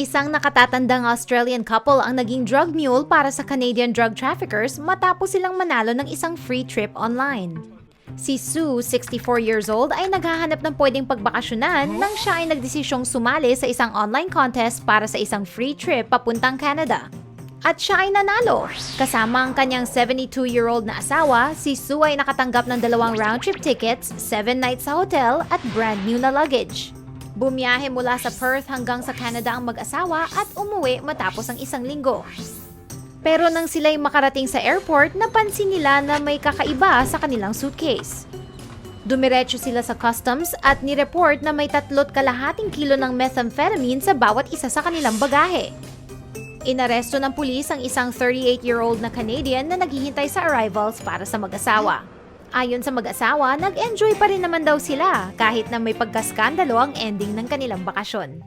Isang nakatatandang Australian couple ang naging drug mule para sa Canadian drug traffickers matapos silang manalo ng isang free trip online. Si Sue, 64 years old, ay naghahanap ng pwedeng pagbakasyonan nang siya ay nagdesisyong sumali sa isang online contest para sa isang free trip papuntang Canada. At siya ay nanalo. Kasama ang kanyang 72-year-old na asawa, si Sue ay nakatanggap ng dalawang round-trip tickets, 7 nights sa hotel at brand new na luggage. Bumiyahe mula sa Perth hanggang sa Canada ang mag-asawa at umuwi matapos ang isang linggo. Pero nang sila'y makarating sa airport, napansin nila na may kakaiba sa kanilang suitcase. Dumiretso sila sa customs at nireport na may tatlot kalahating kilo ng methamphetamine sa bawat isa sa kanilang bagahe. Inaresto ng pulis ang isang 38-year-old na Canadian na naghihintay sa arrivals para sa mag-asawa. Ayon sa mag-asawa, nag-enjoy pa rin naman daw sila kahit na may pagkaskandalo ang ending ng kanilang bakasyon.